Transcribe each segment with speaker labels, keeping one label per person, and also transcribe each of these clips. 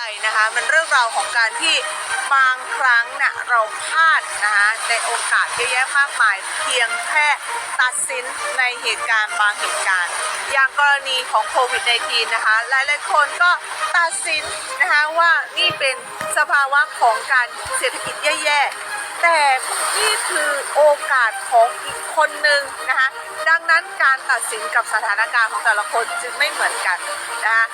Speaker 1: อะไรนะคะมันเรื่องราวของการที่บางครั้งน่ะเราพลาดนะคะในโอกาสเยอะแยะมากมายเพียงแค่ตัดสินในเหตุการณ์บางเหตุการณ์ อย่างกรณีของโควิด -19 นะคะหลายๆคนก็ตัดสินนะคะว่านี่เป็นสภาวะของการเศรษฐกิจแย่ๆ แต่นี่คือโอกาสของอีกคนหนึ่งนะคะดังนั้นการตัดสินกับสถานการณ์ของแต่ละคนจึงไม่เหมือนกันนะคะ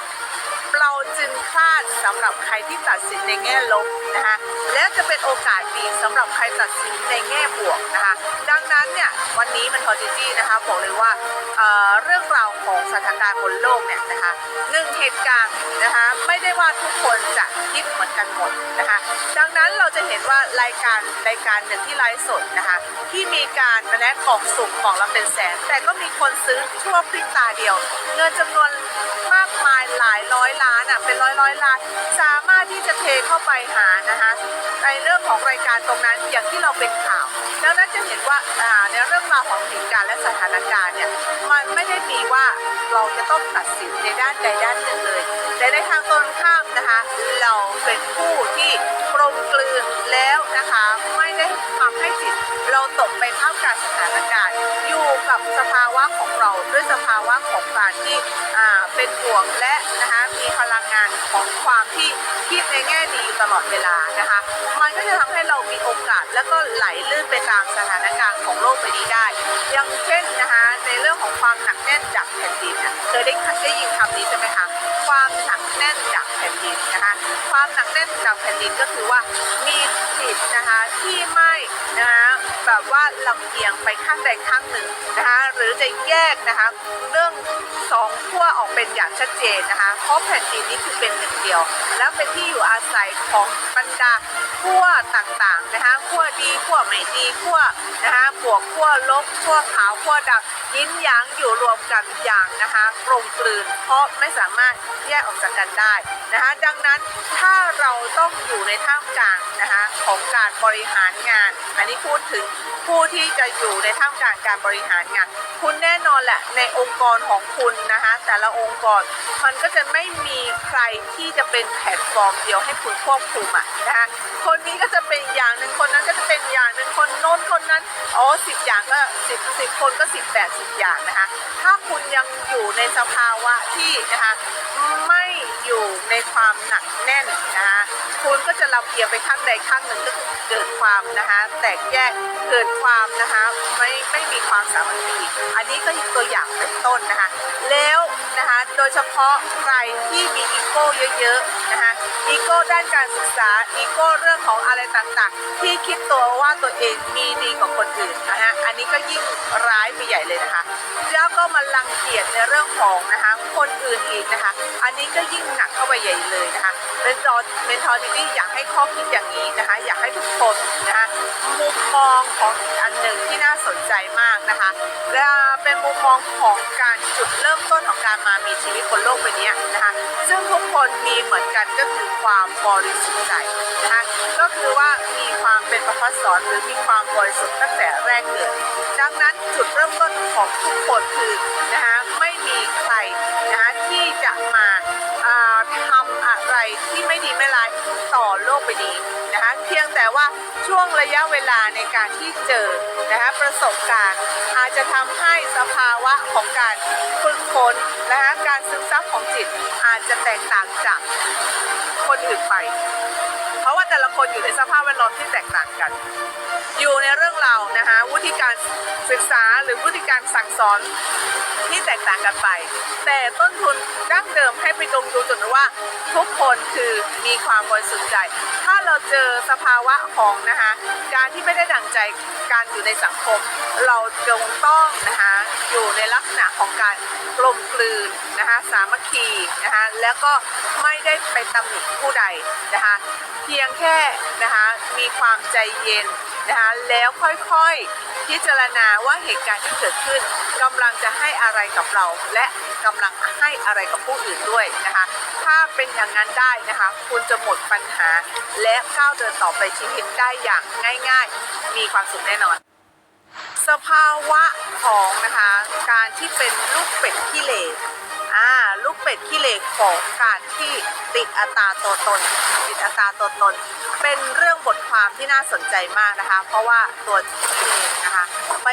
Speaker 1: เราจึงพลาดสำหรับใครที่ตัดสินในแง่ลบนะคะและจะเป็นโอกาสดีสำหรับใครตัดสินในแง่บวกนะคะดังนั้นเนี่ยวันนี้มันทอจิจี้นะคะบอกเลยว่าเอ่อเรื่องราวของสถานการณ์บนโลกเนี่ยนะคะหนึ่งเหตุการณ์นะคะไม่ได้ว่าทุกคนจะคิดเหมือนกันหมดนะคะดังนั้นเราจะเห็นว่ารายการรายการหนึ่งที่ไลฟ์สดนะคะ ที่มีการแลกกล่องสุ่มของละเป็นแสน แต่ก็มีคนซื้อชั่วพริบตาเดียว เงินจำนวนมากมายหลายร้อยล้านอะเป็นร้อยร้อยล้าน สามารถที่จะเทเข้าไปหานะคะในเรื่องของรายการตรงนั้นอย่างที่เราเป็นข่าวดังนั้นจะเห็นว่าอ่าในเรื่องราวของเหตุการณ์และสถานการณ์เนี่ยมันไม่ได้มีว่าเราจะต้องตัดสินในด้านใดด้านหนึ่งเลย แต่ในทางตรงข้ามนะคะ เราเป็นผู้ที่กลมกลืน ตเราตกไปท่ามกลางสถานการณ์ อยู่กับสภาวะของเราด้วยสภาวะของการที่อ่าเป็นบวกและนะคะมีพลังงานของความที่คิดในแง่ดีตลอดเวลานะคะมันก็จะทำให้เรามีโอกาสแล้วก็ไหลลื่นไปตามสถานการณ์ของโลกใบนี้ได้ อย่างเช่นนะคะในเรื่องของความหนักแน่นจากแผ่นดินเคยได้ได้ยินคำนี้ใช่ไหมคะความหนักแน่นจากแผ่นดินนะคะความหนักแน่นจากแผ่นดินก็คือว่ามีจิตนะคะที่ม่นะคะ แบบว่าลำเอียงไปข้างใดข้างหนึ่งนะคะหรือจะแยกนะคะเรื่องสองขั้วออกเป็นอย่างชัดเจนนะคะเพราะแผ่นดินนี้คือเป็นหนึ่งเดียว แล้วเป็นที่อยู่อาศัยของบรรดาขั้วต่างๆนะคะขั้วดีขั้วไม่ดีขั้วนะคะบวกขั้วลบขั้วขาวขั้วดำยินหยางอยู่รวมกันอย่างนะคะกลมกลืน เพราะไม่สามารถแยกออกจากกันได้นะคะดังนั้นถ้าเราต้องอยู่ในท่ามกลางนะคะของการบริหารงาน อันนี้พูดถึง ผู้ที่จะอยู่ในท่ามกลางการบริหารงานคุณแน่นอนแหละในองค์กรของคุณนะคะแต่ละองค์กรมันก็จะไม่มีใครที่จะเป็นแพลตฟอร์มเดียวให้คุณควบคุมอะนะคะคนนี้ก็จะเป็นอย่างหนึ่งคนนั้นก็จะเป็นอย่างหนึ่งคนโน้นคนนั้นอ๋อสิบอย่างก็สิบสิบคนก็สิบแปดสิบอย่างนะคะถ้าคุณยังอยู่ในสภาวะที่นะคะ อยู่ในความหนักแน่นนะคะคุณก็จะลำเอียงไปข้างใดข้างหนึ่งก็คือเกิดความนะคะแตกแยกเกิดความนะคะไม่ไม่มีความสามัคคีอันนี้ก็ตัวอย่างเป็นต้นนะคะแล้วนะคะโดยเฉพาะใครที่มีอีโก้เยอะๆนะคะ อีโก้ด้านการศึกษา อีโก้เรื่องของอะไรต่างๆ ที่คิดตัวว่าตัวเองมีดีกว่าคนอื่นนะคะอันนี้ก็ยิ่งร้ายไปใหญ่เลยนะคะ แล้วก็มาลังเกียจในเรื่องของนะคะคนอื่นอีกนะคะ อันนี้ก็ยิ่งหนักเข้าไปใหญ่เลยนะคะเป็นจอเมนทอริตี้อยากให้ข้อคิดอย่างนี้นะคะ อยากให้ทุกคนนะคะมุมมองของอีกอันหนึ่งที่น่าสนใจมากนะคะและ เป็นมุมมองของการจุดเริ่มต้นของการมามีชีวิตบนโลกใบนี้นะคะซึ่งทุกคนมีเหมือนกันก็คือความบริสุทธิ์ใจนะคะก็คือว่ามีความเป็นประพัสสอนหรือมีความบริสุทธิ์ตั้งแต่แรกเกิดดังนั้นจุดเริ่มต้นของทุกคนคือนะคะไม่มีใคร ระยะเวลาในการที่เจอนะคะประสบการณ์ อาจจะทำให้สภาวะของการฝึกฝนนะคะการซึมซับของจิตอาจจะแตกต่างจากคนอื่นไป เพราะว่าแต่ละคนอยู่ในสภาพแวดล้อมที่แตกต่างกัน อยู่ในเรื่องราวนะคะวุฒิการศึกษาหรือวุฒิการสั่งสอนที่แตกต่างกันไป แต่ต้นทุนดั้งเดิมให้ไปตรงดูจุดว่าทุกคนคือมีความบริสุทธิ์ใจ ถ้าเราเจอสภาวะของนะคะการที่ไม่ได้ดั่งใจการอยู่ในสังคม เราจงต้องนะคะ อยู่ในลักษณะของการกลมกลืนนะคะสามัคคีนะคะแล้วก็ไม่ได้ไปตำหนิผู้ใดนะคะเพียงแค่นะคะมีความใจเย็นนะคะแล้วค่อยๆพิจารณาว่าเหตุการณ์ที่เกิดขึ้นกำลังจะให้อะไรกับเรา และกำลังให้อะไรกับผู้อื่นด้วยนะคะถ้าเป็นอย่างนั้นได้นะคะคุณจะหมดปัญหา และก้าวเดินต่อไปชีวิตได้อย่างง่าย ๆ มีความสุขแน่นอน สภาวะของนะคะการที่เป็นลูกเป็ดขี้เหร่ ลูกเป็ดขี้เหล็กของการที่ติดอัตราตัวตน ติดอัตราตัวตน เป็นเรื่องบทความที่น่าสนใจมากนะคะ เพราะว่าตัวที่เองนะคะไป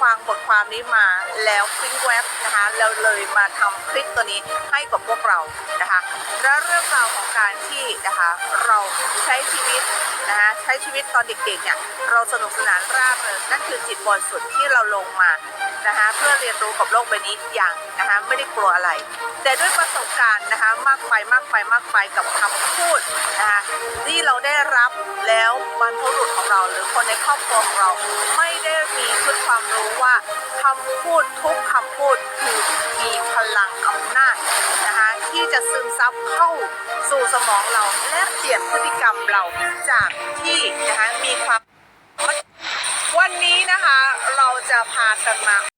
Speaker 1: ฟังบทความนี้มาแล้วคลิกแว็บนะคะแล้วเลยมาทำคลิปตัวนี้ให้กับพวกเรานะคะแล้วเรื่องราวของการที่นะคะเราใช้ชีวิตนะคะใช้ชีวิตตอนเด็กๆเนี่ยเราสนุกสนานร่าเริงนั่นคือจิตบริสุทธิ์ที่เราลงมานะคะเพื่อเรียนรู้กับโลกใบนี้อย่างนะคะไม่ได้กลัวอะไร แต่ด้วยประสบการณ์นะคะ มากไปมากไปมากไปกับคำพูดนะคะที่เราได้รับแล้วบรรพบุรุษของเราหรือคนในครอบครัวของเรา ไม่ได้มีชุดความรู้ว่าคำพูดทุกคำพูดคือมีพลังอำนาจนะคะที่จะซึมซับเข้าสู่สมองเราและเปลี่ยนพฤติกรรมเราจากที่นะคะมีความวันนี้นะคะเราจะพากันมา